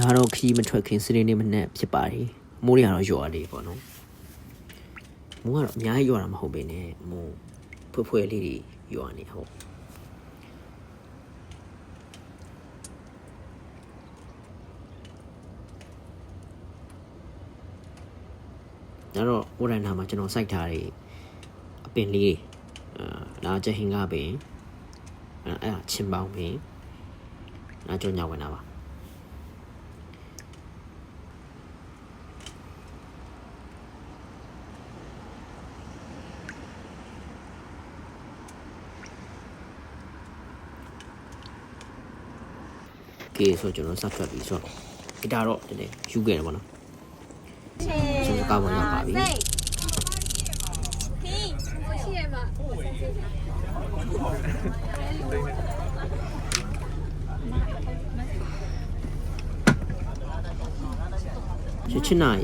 ဒါတော့ခီးမထွက်ခင်စနေနေ့မနေ့ဖြစ်ပါတယ်မိုးရတော့ရွာလေးပေါ့နော်မိုးကတော့အများကြီးရွာတာမဟုတ်ပေနဲ့မိုးဖွယ်ဖွယ်လေးတွေရွာနေဟုတ်ဒါတော့ဝရန်နာမှာကျွန်တော်စိုက်ထားတဲ့အပင်လေးအာလာချက်ဟင်ကပင်အဲ့အဲ့ဒါချင်းပေါင်းပင်နာကြောင့်ညဝင်တာပါ ကဲဆိုကျွန်တော်စပ်ဖြတ်ပြီးဆိုတော့ဂီတာတော့နည်းနည်းယူခဲ့တယ်ပေါ့နော်ကျွန်တော်ကားပေါ်ရောက်ပါပြီချစ်ချစ်နိုင်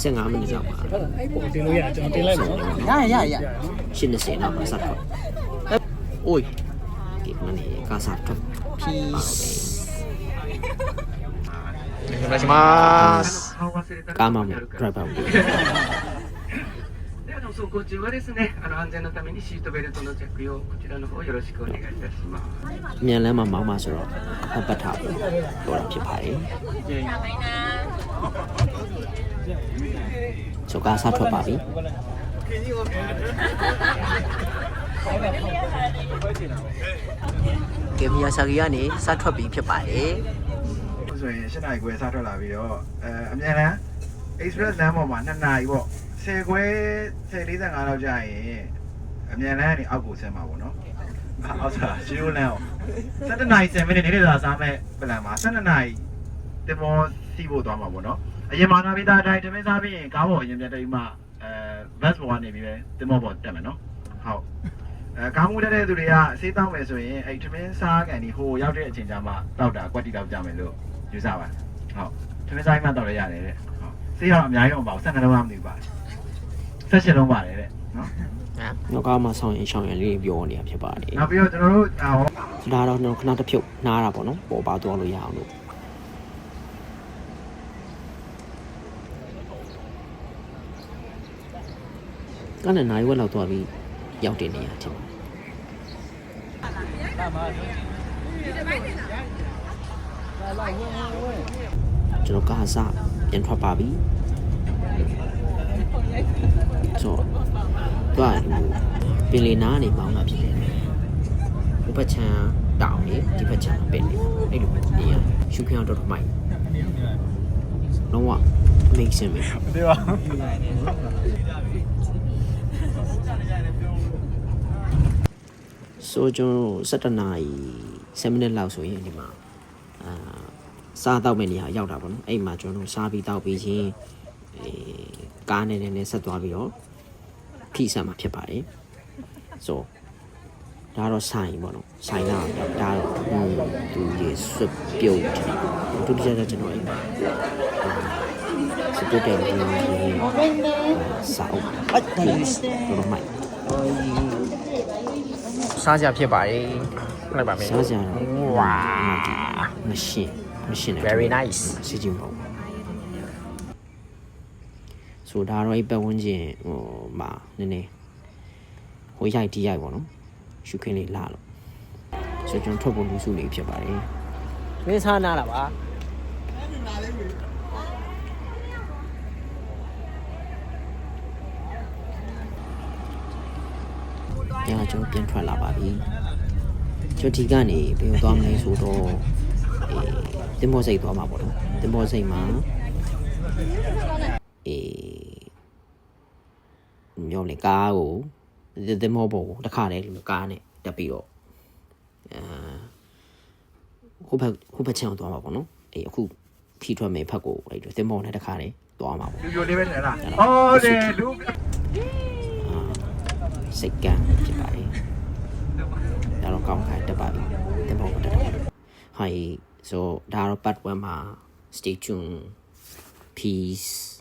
15မိနစ်လောက်ပါအဲ့ပုံတင်လို့ရကျွန်တော်တင်လိုက်ပါရရရရ80နောက်ပါစပ်ဖြတ်အိုး กิจนั่นเองก็สัตว์กับพี่お願いしますガマもドライバーもではの走行中はですねあの安全のためにシートベルトの着用こちらの方よろしくお願いいたしますみんなマママそろパパタドラピパイチョカサトパビ ကားစထွက်ပါပြီကဲမီယာဆာဂီကနေစထွက်ပြီးဖြစ်ပါတယ်အခုဆိုရင်၈နာရီခွဲစထွက်လာပြီးတော့အဲအမြန်လမ်း express လမ်းပေါ်မှာ2နာရီပေါ့10ခွဲ10:45လောက်ကြာရင်အမြန်လမ်းကနေအောက်ကိုဆင်းမှာပေါ့နော်အောက်စားရှီရိုလမ်းကို7နာရီ7မိနစ်နေ့သာစားမဲ့ပလန်မှာ7နာရီတင်မောစီးဖို့သွားမှာပေါ့နော်အရင်မှာနာပြီးသားအတိုင်းတမင်းစားပြီးရင်ကားပေါ်အရင်ပြတ်တိမှအဲ bus ပေါ်ကနေပြီးပဲတင်မောပေါ်တက်မယ်နော်ဟုတ် အဲကားမှုတက်တဲ့သူတွေကဆေးတောက်မယ်ဆိုရင်အဲ့တမင်းစားကန်ဒီဟိုရောက်တဲ့အချိန်ကျမှတောက်တာကွက်တီတောက်ကြမယ်လို့ယူဆပါဟုတ်တမင်းစားမှတောက်ရရတယ်တဲ့ဟုတ်ဆေးတော့အများကြီးတော့မပါဘူး12လုံးမှမသိဘူးပါ16လုံးပါတယ်တဲ့နော်နောက်ကားမှာဆောင်းရင်ရှောင်းရင်လေးပြောနေတာဖြစ်ပါတယ်နောက်ပြီးတော့ကျွန်တော်တို့အာဟောဒါတော့ကျွန်တော်ခဏတစ်ဖြုတ်နားတာပေါ့နော်ပေါ်ပါသွားလို့ရအောင်လို့ကလည်းနိုင်ဝက်လောက်သွားပြီးရောက်တင်နေရတင် ကျွန်တော်ကားစားပြန်ထွက်ပါပြီဆိုတော့သွားပင်လီနားနေမောင်းတာဖြစ်တယ်ဟိုဘက်ချမ်းတောင်နေဒီဘက်ချမ်းပင်နေအဲ့လိုနေရရှုခင်းအောင်တော်တော်မိုက်လုံးဝ make sense ပဲ ဆိုကျွန်တော်တို့17နာရီ7မိနစ်လောက်ဆိုရင်ဒီမှာအာစားတော့မယ့်နေရာရောက်တာပေါ့နော်အဲ့မှာကျွန်တော်တို့စားပြီးတောက်ပြီးချင်းအဲကားနဲ့နဲ့ဆက်သွားပြီးတော့ဖိဆက်မှာဖြစ်ပါတယ်ဆိုဒါတော့ဆိုင်ပေါ့နော်ဆိုင်ကဒါတော့ဟွန်းသူရေဆွတ်ပြုတ်တယ်ဒုတိယကကျွန်တော်အဲ့မှာစပုတ်တယ်ဒီစာအုပ်တော့မိုက် စားကြဖြစ်ပါတယ်လိုက်ပါမယ်စားကြတော့ဝါမရှင်းမရှင်းတယ် Very nice စီချင်းပေါ့ဆိုဒါတော့အဲ့ပတ်ဝန်းကျင်ဟိုမှာနည်းနည်းဟိုရိုက်တီးရိုက်ပေါ့နော်ရှုခင်းလေးလာလို့ဆိုကျွန်တော်ထွက်ဖို့လူစုနေဖြစ်ပါတယ်မင်းစားနာလားပါ ညကျွန်တော်ပြန်ထွက်လာပါပြီကျွန်တော်ဒီကနေဘယ်ကိုသွားမလဲဆိုတော့အေးတင်မောစိတ်သွားမှာပေါ့နော်တင်မောစိတ်မှာအေးမျိုးလေကားကိုတင်မောပေါ်ကိုတစ်ခါတည်းဒီကားနဲ့တက်ပြီးတော့အဲဟိုဘက်ဟိုဘက်ချမ်းသွားမှာပေါ့နော်အေးအခုဖြီထွက်မယ်ဖက်ကိုအဲ့တင်မောနဲ့တစ်ခါတည်းသွားမှာပေါ့လူပြိုလေးပဲနေလားဟုတ်တယ်လူ စိတ်ကန်းဖြစ်ပါတယ်ဒါတော့ကောင်းခိုင်းတက်ပါပြီတင်မောတက်တယ်ဟိုင်ဆိုဒါတော့ part 1မှာ stay tuned peace